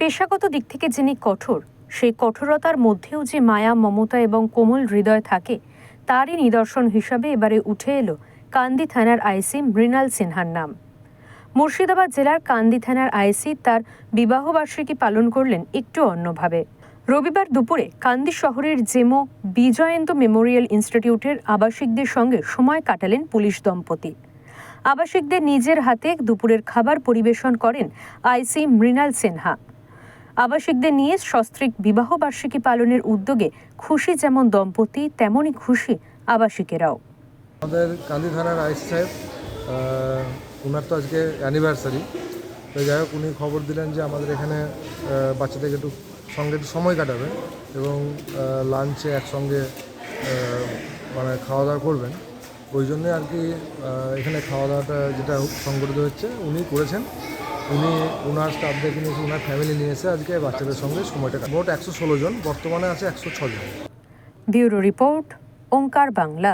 পেশাগত দিক থেকে যিনি কঠোর, সেই কঠোরতার মধ্যেও যে মায়া, মমতা এবং কোমল হৃদয় থাকে, তারই নিদর্শন হিসাবে এবারে উঠে এলো কান্দি থানার আইসি মৃণাল সিনহার নাম। মুর্শিদাবাদ জেলার কান্দি থানার আইসি তার বিবাহবার্ষিকী পালন করলেন একটু অন্যভাবে। রবিবার দুপুরে কান্দি শহরের জেমো বিজয়েন্দ মেমোরিয়াল ইনস্টিটিউটের আবাসিকদের সঙ্গে সময় কাটালেন পুলিশ দম্পতি। আবাসিকদের নিজের হাতে দুপুরের খাবার পরিবেশন করেন আইসি মৃণাল সিনহা। আবাসিকদের নিয়ে সস্ত্রীক বিবাহবার্ষিকী পালনের উদ্যোগে খুশি যেমন দম্পতি, তেমনই খুশি আবাসিকেরাও। আমাদের কান্দি থানার আইসি সাহেব ওনার তো আজকে অ্যানিভার্সারি তো যাই হোক, উনি খবর দিলেন যে আমাদের এখানে বাচ্চাদেরকে একটু সঙ্গে একটু সময় কাটাবে এবং লাঞ্চে একসঙ্গে মানে খাওয়া দাওয়া করবেন। ওই জন্যে আর কি এখানে খাওয়া দাওয়াটা যেটা সংগঠিত হচ্ছে, উনি করেছেন। উনি ওনার স্টাফদেরকে নিয়ে ওনার ফ্যামিলি নিয়ে এসে আজকে বাচ্চাদের সঙ্গে সময়টা। মোট একশো ষোলো জন, বর্তমানে আছে একশো জন ব্যুরো রিপোর্ট, ওঙ্কার বাংলা